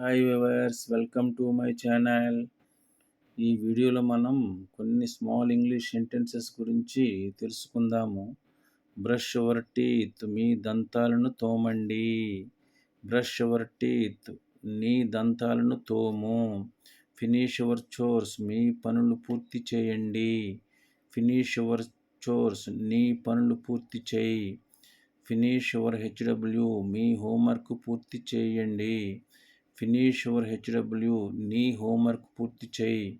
Hi viewers welcome to my channel ఈ వీడియోలో మనం కొన్ని స్మాల్ ఇంగ్లీష్ సెంటెన్సెస్ గురించి తెలుసుకుందాము. బ్రష్ యువర్ టీత్ మీ దంతాలను తోమండి. బ్రష్ యువర్ టీత్ నీ దంతాలను తోము. ఫినిష్ యువర్ చోర్స్ మీ పనులు పూర్తి చేయండి. ఫినిష్ యువర్ చోర్స్ నీ పనులు పూర్తి చేయి. ఫినిష్ యువర్ హెచ్డబ్ల్యూ మీ హోంవర్క్ పూర్తి చేయండి. ఫినిష్ యువర్ హెచ్డబ్ల్యూ నీ హోంవర్క్ పూర్తి చేయి.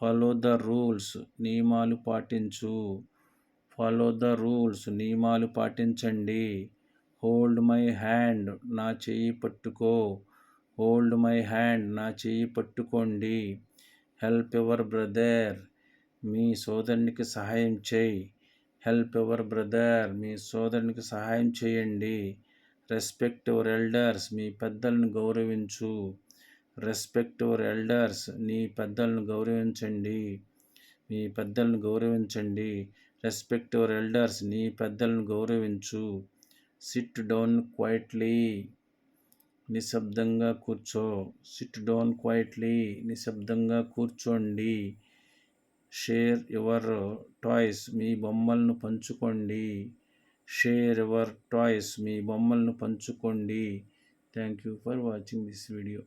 ఫాలో ద రూల్స్ నియమాలు పాటించు. ఫాలో ద రూల్స్ నియమాలు పాటించండి. హోల్డ్ మై హ్యాండ్ నా చెయ్యి పట్టుకో. హోల్డ్ మై హ్యాండ్ నా చెయ్యి పట్టుకోండి. హెల్ప్ ఎవర్ బ్రదర్ మీ సోదరునికి సహాయం చేయి. హెల్ప్ ఎవర్ బ్రదర్ మీ సోదరునికి సహాయం చేయండి. రెస్పెక్ట్ యువర్ ఎల్డర్స్ మీ పెద్దలను గౌరవించు. రెస్పెక్ట్ యువర్ ఎల్డర్స్ నీ పెద్దలను గౌరవించండి. మీ పెద్దలను గౌరవించండి. రెస్పెక్ట్ యువర్ ఎల్డర్స్ నీ పెద్దలను గౌరవించు. సిట్ డౌన్ క్వైట్లీ నిశ్శబ్దంగా కూర్చో. సిట్ డౌన్ క్వైట్లీ నిశ్శబ్దంగా కూర్చోండి. షేర్ యువర్ టాయ్స్ మీ బొమ్మలను పంచుకోండి. షేర్ యువర్ టాయ్స్ మీ బొమ్మలను పంచుకోండి. Thank you for watching this video